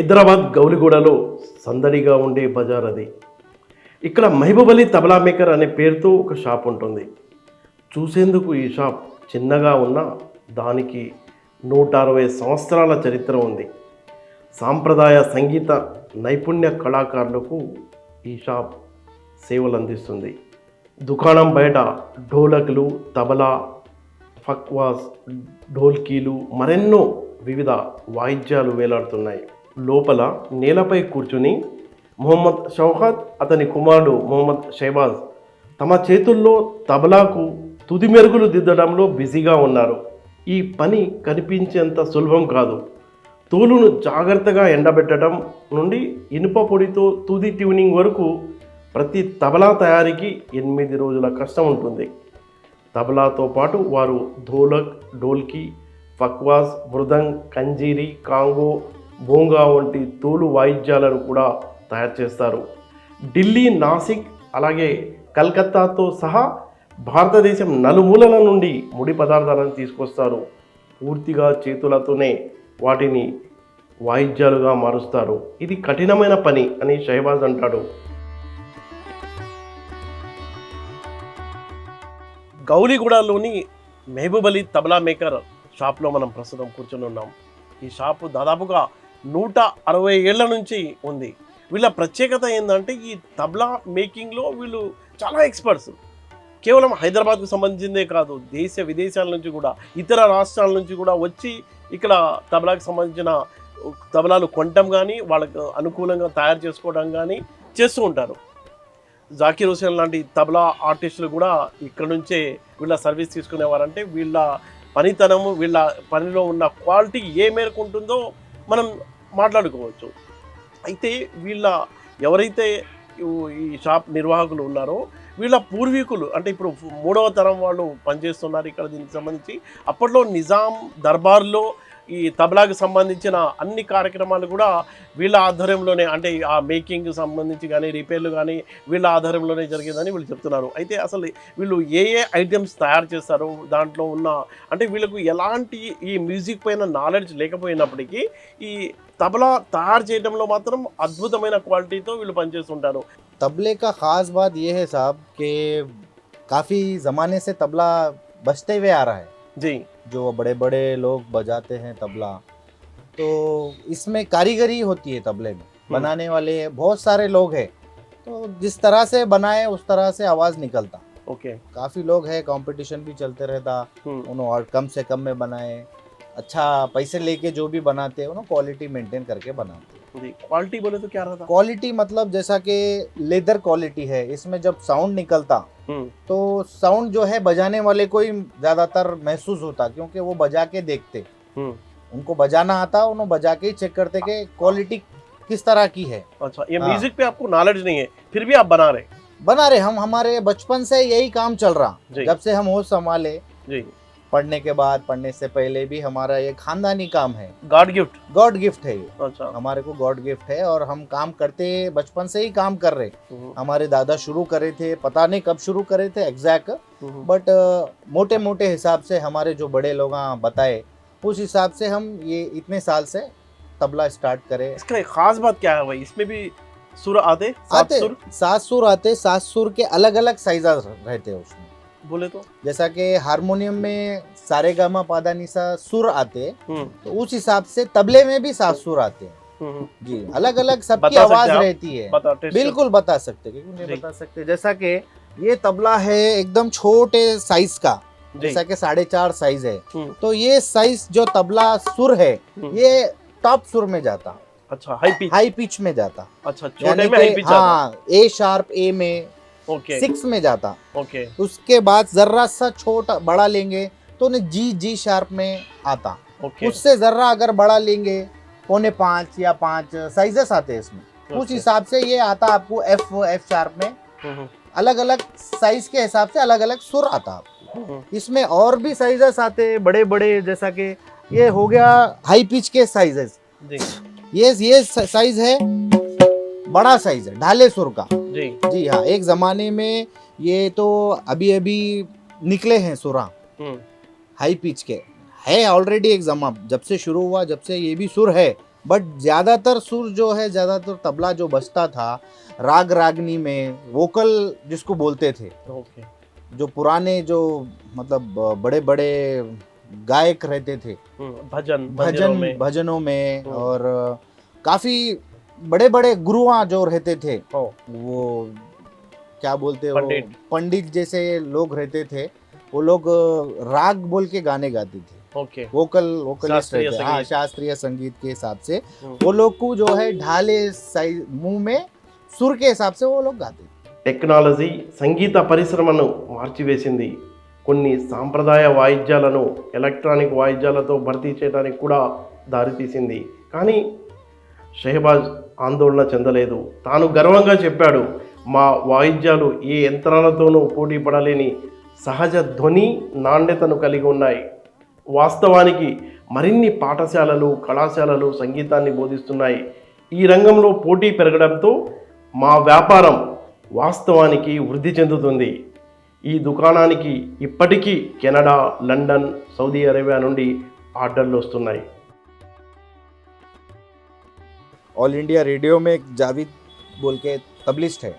హైదరాబాద్ గౌలిగూడలో సందడిగా ఉండే బజార్ అది. ఇక్కడ మహబూబ్ అలీ తబలా మేకర్ అనే పేరుతో ఒక షాప్ ఉంటుంది. చూసేందుకు ఈ షాప్ చిన్నగా ఉన్న దానికి నూట అరవై సంవత్సరాల చరిత్ర ఉంది. సాంప్రదాయ సంగీత నైపుణ్య కళాకారులకు ఈ షాప్ సేవలు అందిస్తుంది. దుకాణం బయట ఢోలకులు తబలా ఫక్వాస్ ఢోల్కీలు మరెన్నో వివిధ వాయిద్యాలు వేలాడుతున్నాయి. లోపల నేలపై కూర్చుని మొహమ్మద్ షౌహద్ అతని కుమారుడు మొహమ్మద్ షెహబాజ్ తమ చేతుల్లో తబలాకు తుది మెరుగులు దిద్దడంలో బిజీగా ఉన్నారు. ఈ పని కనిపించేంత సులభం కాదు. తోలును జాగ్రత్తగా ఎండబెట్టడం నుండి ఇనుప పొడితో తుది ట్యూనింగ్ వరకు ప్రతి తబలా తయారీకి ఎనిమిది రోజుల కష్టం ఉంటుంది. తబలాతో పాటు వారు ధోలక్ డోల్కి ఫక్వాస్ మృదంగ్ కంజీరి కాంగో బోంగా వంటి తోలు వాయిద్యాలను కూడా తయారు చేస్తారు. ఢిల్లీ నాసిక్ అలాగే కలకత్తాతో సహా భారతదేశం నలుమూలల నుండి ముడి పదార్థాలను తీసుకొస్తారు. పూర్తిగా చేతులతోనే వాటిని వాయిద్యాలుగా మారుస్తారు. ఇది కఠినమైన పని అని షహబాజ్ అంటాడు. గౌలిగూడలోని మహబూబ్ అలీ తబలా మేకర్ షాప్లో మనం ప్రస్తుతం కూర్చొని ఉన్నాం. ఈ షాపు దాదాపుగా నూట అరవై ఏళ్ళ నుంచి ఉంది. వీళ్ళ ప్రత్యేకత ఏంటంటే ఈ తబలా మేకింగ్లో వీళ్ళు చాలా ఎక్స్పర్ట్స్. కేవలం హైదరాబాద్కు సంబంధించిందే కాదు దేశ విదేశాల నుంచి కూడా ఇతర రాష్ట్రాల నుంచి కూడా వచ్చి ఇక్కడ తబలాకు సంబంధించిన తబలాలు కొనటం కానీ వాళ్ళకు అనుకూలంగా తయారు చేసుకోవడం కానీ చేస్తూ ఉంటారు. జాకీర్ హుసేన్ లాంటి తబలా ఆర్టిస్టులు కూడా ఇక్కడ నుంచే వీళ్ళ సర్వీస్ తీసుకునేవారంటే వీళ్ళ పనితనము వీళ్ళ పనిలో ఉన్న క్వాలిటీ ఏ మేరకు ఉంటుందో మనం మాట్లాడుకోవచ్చు. అయితే వీళ్ళ ఎవరైతే ఈ- షాప్ నిర్వాహకులు ఉన్నారో వీళ్ళ పూర్వీకులు అంటే ఇప్పుడు మూడవ తరం వాళ్ళు పనిచేస్తున్నారు ఇక్కడ దీనికి సంబంధించి అప్పట్లో నిజాం దర్బార్లో ఈ తబలాకి సంబంధించిన అన్ని కార్యక్రమాలు కూడా వీళ్ళ ఆధ్వర్యంలోనే అంటే ఆ మేకింగ్ సంబంధించి కానీ రిపేర్లు కానీ వీళ్ళ ఆధ్వర్యంలోనే జరిగేదని వీళ్ళు చెప్తున్నారు. అయితే అసలు వీళ్ళు ఏ ఏ ఐటమ్స్ తయారు చేస్తారు దాంట్లో ఉన్న అంటే వీళ్ళకు ఎలాంటి ఈ మ్యూజిక్ పైన నాలెడ్జ్ లేకపోయినప్పటికీ ఈ తబలా తయారు చేయడంలో మాత్రం అద్భుతమైన క్వాలిటీతో వీళ్ళు పనిచేస్తుంటారు. తబలే కా ఖాస్ బాత్ ఏ హే సాబ్ కే కాఫీ జమానే సే తబలా బస్తే హువే ఆ రహా హై జీ जो बड़े बड़े लोग बजाते हैं तबला तो इसमें कारीगरी होती है तबले में। बनाने वाले बहुत सारे लोग हैं तो जिस तरह से बनाए उस तरह से आवाज़ निकलता। ओके। okay. काफ़ी लोग हैं कंपटीशन भी चलते रहता हम्म, उन्होंने और कम से कम में बनाए अच्छा पैसे लेके जो भी बनाते हैं उन्होंने क्वालिटी मेंटेन करके बनाते। क्वालिटी बोले तो क्या रहता? क्वालिटी मतलब जैसा कि लेदर क्वालिटी है इसमें जब साउंड निकलता हम्म, तो साउंड जो है बजाने वाले को ही ज़्यादातर महसूस होता क्योंकि वो बजा के देखते। हम्म, उनको बजाना आता उन्होंने बजा के ही चेक करते कि क्वालिटी किस तरह की है। अच्छा ये हाँ। म्यूज़िक पे आपको नॉलेज नहीं है फिर भी आप बना रहे? बना रहे हम हमारे बचपन से यही काम चल रहा। जब से हम होश संभाले जी। पढ़ने के बाद पढ़ने से पहले भी हमारा ये खानदानी काम है। गॉड गिफ्ट गॉड गिफ्ट है ये। अच्छा। हमारे को गॉड गिफ्ट है और हम काम करते बचपन से ही काम कर रहे। हम्म, हमारे दादा शुरू करे थे पता नहीं कब शुरू करे थे एग्जैक्ट हम्म, बट मोटे मोटे हिसाब से हमारे जो बड़े लोग बताए उस हिसाब से हम ये इतने साल से तबला स्टार्ट करे। इसका एक खास बात क्या है भाई? इसमें भी सुर आते? सात आते सुर? सात सुर आते सात सुर के अलग अलग साइज़ रहते हैं उसमें। बोले तो? जैसा कि हारमोनियम में सारे गामा पादा निसा सुर आते हम्म, तो उस हिसाब से तबले में भी सात सुर आते हैं। हम्म, जी अलग अलग सबकी आवाज़ रहती है। बता बिल्कुल बता सकते क्योंकि नहीं बता सकते। जैसा कि ये तबला है एकदम छोटे साइज़ का जैसा कि साढ़े चार साइज़ है। हम्म, तो ये साइज़ जो तबला सुर है हम्म, ये टॉप सुर में जाता। अच्छा हाई पिच हाई पिच में जाता। अच्छा छोटे में हाई पिच हाँ ए शार्प ए में ओके सिक्स में जाता। ओके उसके बाद जर्रा सा छोटा बड़ा लेंगे तो उन्हें जी जी शार्प में आता। ओके उससे जर्रा अगर बड़ा लेंगे पौने पाँच या पाँच साइजेस आते हैं इसमें। उस हिसाब से ये आता आपको एफ़ एफ़ शार्प में। हम्म, अलग अलग साइज़ के हिसाब से अलग अलग सुर आता आपको। हम्म, इसमें और भी साइजेस आते हैं बड़े बड़े जैसा कि ये हो गया हाई पिच के साइजेस ये ये साइज़ है। बड़ा साइज़ है ढाले सुर का। जी। जी हाँ एक जमाने में ये तो अभी अभी निकले हैं सुरा। हाई पिच के। है ऑलरेडी एक जमा जब से शुरू हुआ जब से ये भी सुर है। बट ज़्यादातर सुर जो है ज़्यादातर तबला जो बजता था राग रागनी में वोकल जिसको बोलते थे। ओके जो पुराने जो मतलब बड़े बड़े गायक रहते थे। हम्म, भजन भजनों में। भजनों में हम्म। और काफ़ी बड़े बड़े गुरुआ जो रहते थे ओ, वो क्या बोलते हो पंडित। पंडित जैसे लोग रहते थे वो लोग राग बोल के गाने गाते थे ओके वोकल वोकलिस्ट शास्त्रीय रहते हाँ संगीत। शास्त्रीय संगीत के हिसाब से हम्म। वो लोग को जो है ढाले साइज मुंह में सुर के हिसाब से वो लोग गाते थे టెక్నాలజీ సంగీత పరిశ్రమను మార్చివేసింది కొన్ని సాంప్రదాయ వాయిద్యాలను ఎలక్ట్రానిక్ వాయిద్యాలతో భర్తీ చేయడానికి కూడా దారితీసింది కానీ షెహబాజ్ ఆందోళన చెందలేదు. తాను గర్వంగా చెప్పాడు మా వాయిద్యాలు ఏ యంత్రాలతోనూ పోటీ పడలేని సహజ ధ్వని నాణ్యతను కలిగి ఉన్నాయి. వాస్తవానికి మరిన్ని పాఠశాలలు కళాశాలలు సంగీతాన్ని బోధిస్తున్నాయి. ఈ రంగంలో పోటీ పెరగడంతో మా వ్యాపారం వాస్తవానికి వృద్ధి చెందుతుంది. ఈ దుకాణానికి ఇప్పటికీ కెనడా లండన్ సౌదీ అరేబియా నుండి ఆర్డర్లు వస్తున్నాయి. ऑल इंडिया रेडियो में एक जावेद बोल के तबलिस्ट है।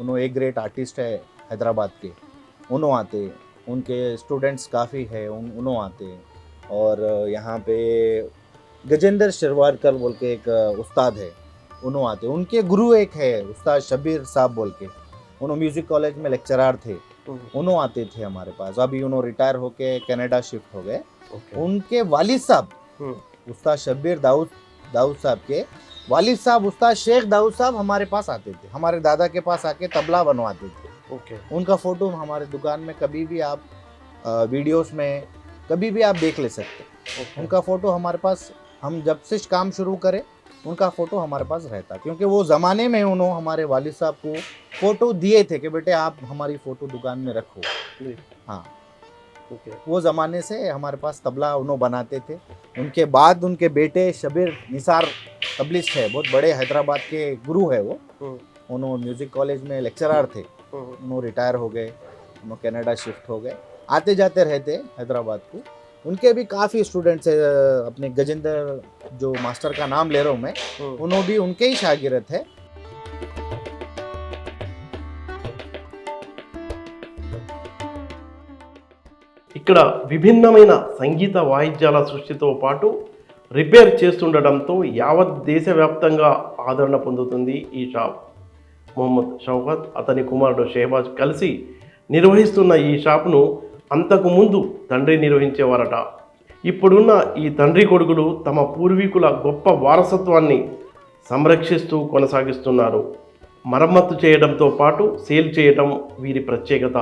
उन्होंने एक ग्रेट आर्टिस्ट है हैदराबाद के। उन्होंने आते उनके स्टूडेंट्स काफ़ी है उन उन्होंने आते। और यहाँ पे गजेंद्र शिरवारकर बोल के एक उस्ताद है। उन्होंने आते उनके गुरु एक है उस्ताद शबीर साहब बोल के। उन्होंने म्यूज़िक कॉलेज में लेक्चरार थे। उन्होंने आते थे हमारे पास। अभी उन्होंने रिटायर होके कनाडा शिफ्ट हो गए। उनके वालिद साहब हम्म। उस्ताद शब्बीर दाऊद दाऊद साहब के वालिद साहब उस्ताद शेख दाऊद साहब हमारे पास आते थे हमारे दादा के पास आके तबला बनवाते थे। ओके। उनका फ़ोटो हमारे दुकान में कभी भी आप वीडियोस में कभी भी आप देख ले सकते उनका फ़ोटो हमारे पास हम जब से काम शुरू करें उनका फ़ोटो हमारे पास रहता क्योंकि वो ज़माने में उन्होंने हमारे वालिद साहब को फ़ोटो दिए थे कि बेटे आप हमारी फ़ोटो दुकान में रखो। हाँ। ओके। वो ज़माने से हमारे पास तबला उन्होंने बनाते थे। उनके बाद उनके बेटे शबीर निसार तबलिस्ट है बहुत बड़े हैदराबाद के गुरु है वो हम्म। उन्होंने म्यूज़िक कॉलेज में लेक्चरार थे उन्होंने रिटायर हो गए उन्होंने कनाडा शिफ्ट हो गए आते जाते रहते हैदराबाद को उनके भी काफ़ी स्टूडेंट्स है अपने गजेंद्र जो मास्टर का नाम ले रहा हूँ मैं उन्होंने भी उनके ही शागिर्द है ఇక్కడ విభిన్నమైన సంగీత వాయిద్యాల సృష్టితో పాటు రిపేర్ చేస్తుండటంతో యావత్ దేశవ్యాప్తంగా ఆదరణ పొందుతుంది ఈ షాప్. మొహమ్మద్ షౌకత్ అతని కుమారుడు షెహబాజ్ కలిసి నిర్వహిస్తున్న ఈ షాప్ను అంతకు ముందు తండ్రి నిర్వహించేవారట. ఇప్పుడున్న ఈ తండ్రి కొడుకులు తమ పూర్వీకుల గొప్ప వారసత్వాన్ని సంరక్షిస్తూ కొనసాగిస్తున్నారు. మరమ్మతు చేయడంతో పాటు సేల్ చేయడం వీరి ప్రత్యేకత.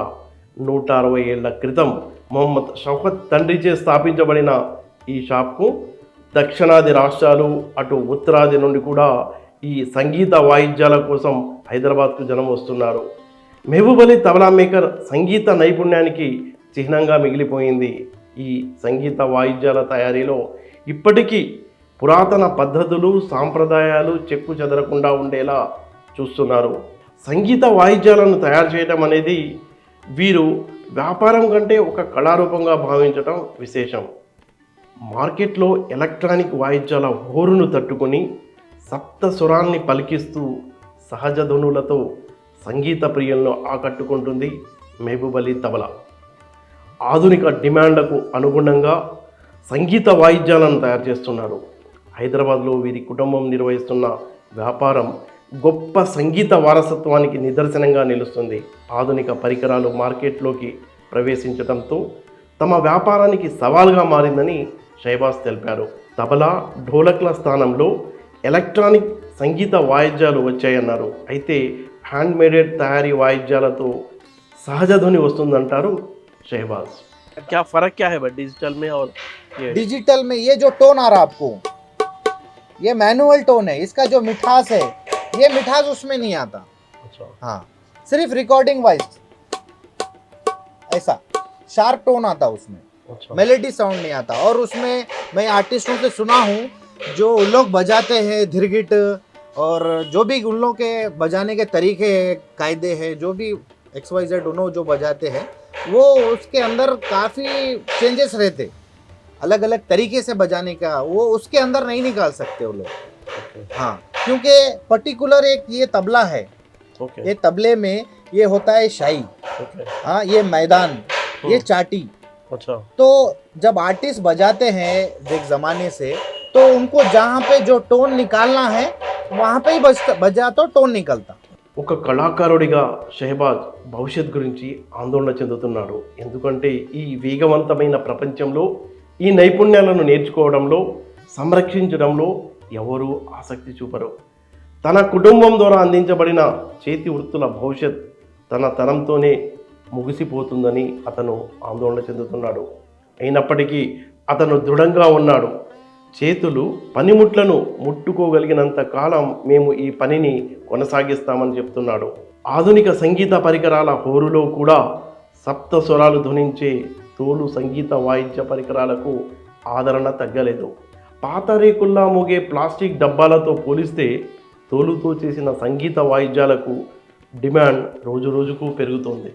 నూట అరవై ఏళ్ళ క్రితం మొహమ్మద్ షౌకత్ తండ్రిచే స్థాపించబడిన ఈ షాప్కు దక్షిణాది రాష్ట్రాలు అటు ఉత్తరాది నుండి కూడా ఈ సంగీత వాయిద్యాల కోసం హైదరాబాద్కు జనం వస్తున్నారు. మెహబూబ్ అలీ తబలా మేకర్ సంగీత నైపుణ్యానికి చిహ్నంగా మిగిలిపోయింది. ఈ సంగీత వాయిద్యాల తయారీలో ఇప్పటికీ పురాతన పద్ధతులు సాంప్రదాయాలు చెక్కు చెదరకుండా ఉండేలా చూస్తున్నారు. సంగీత వాయిద్యాలను తయారు చేయడం అనేది వీరు వ్యాపారం కంటే ఒక కళారూపంగా భావించడం విశేషం. మార్కెట్లో ఎలక్ట్రానిక్ వాయిద్యాల హోరును తట్టుకొని సప్త స్వరాల్ని పలికిస్తూ సహజ ధనులతో సంగీత ప్రియులను ఆకట్టుకుంటుంది మేబుబలి తబల. తబలా ఆధునిక డిమాండ్లకు అనుగుణంగా సంగీత వాయిద్యాలను తయారు చేస్తున్నారు హైదరాబాద్లో వీరి కుటుంబం నిర్వహిస్తున్న వ్యాపారం గొప్ప సంగీత వారసత్వానికి నిదర్శనంగా నిలుస్తుంది. ఆధునిక పరికరాలు మార్కెట్లోకి ప్రవేశించడంతో తమ వ్యాపారానికి సవాల్గా మారిందని షైబాస్ तबला ढोलक स्थापना एलक्ट्रा संगीत वाइद्या వాయిద్యాలు अच्छे हाँ मेडेड तयारी वाइद्यों तो सहज ध्वनि वस्तार शहबाज क्या फ़र्क क्या है डिजिटल में और डिजिटल में ये जो टोन आ रहा आपको ये मैनुअल टोन है इसका जो मिठास है ये मिठास उसमें नहीं आता। हाँ सिर्फ़ रिकॉर्डिंग वाइज ऐसा शार्प टोन आता उसमें। अच्छा। मेलेडी साउंड नहीं आता और उसमें मैं आर्टिस्टों से सुना हूँ जो उन लोग बजाते हैं धिरगिट और जो भी उन लोग के बजाने के तरीके हैं कायदे हैं जो भी एक्स वाई जेड उन्हों जो बजाते हैं वो उसके अंदर काफ़ी चेंजेस रहते अलग अलग तरीके से बजाने का वो उसके अंदर नहीं निकाल सकते वो लोग okay. हाँ क्योंकि पर्टिकुलर एक ये तबला है okay. ये तबले में ये होता है शाही okay. हाँ ये मैदान ये हाँ। चाटी అచ్చా तो जब आर्टिस्ट बजाते हैं एक जमाने से तो उनको जहाँ पे जो टोन निकालना है वहाँ पे ही बजता बजा तो टोन निकलता ఒక కళాకారుడిగా షెహబాజ్ భవిష్యత్ గురించి ఆందోళన చెందుతున్నాడు ఎందుకంటే ఈ వేగవంతమైన ప్రపంచంలో ఈ నైపుణ్యాలను నేర్చుకోవడంలో సంరక్షించడంలో ఎవరూ ఆసక్తి చూపరు తన కుటుంబం ద్వారా అందించబడిన చేతి వృత్తుల భవిష్యత్ తన తరంతోనే ముగిసిపోతుందని అతను ఆందోళన చెందుతున్నాడు. అయినప్పటికీ అతను దృఢంగా ఉన్నాడు. చేతులు పనిముట్లను ముట్టుకోగలిగినంత కాలం మేము ఈ పనిని కొనసాగిస్తామని చెప్తున్నాడు. ఆధునిక సంగీత పరికరాల హోరులో కూడా సప్త స్వరాలు ధ్వనించే తోలు సంగీత వాయిద్య పరికరాలకు ఆదరణ తగ్గలేదు. పాత రేకుల్లా మోగే ప్లాస్టిక్ డబ్బాలతో పోలిస్తే తోలుతో చేసిన సంగీత వాయిద్యాలకు డిమాండ్ రోజు రోజుకు పెరుగుతోంది.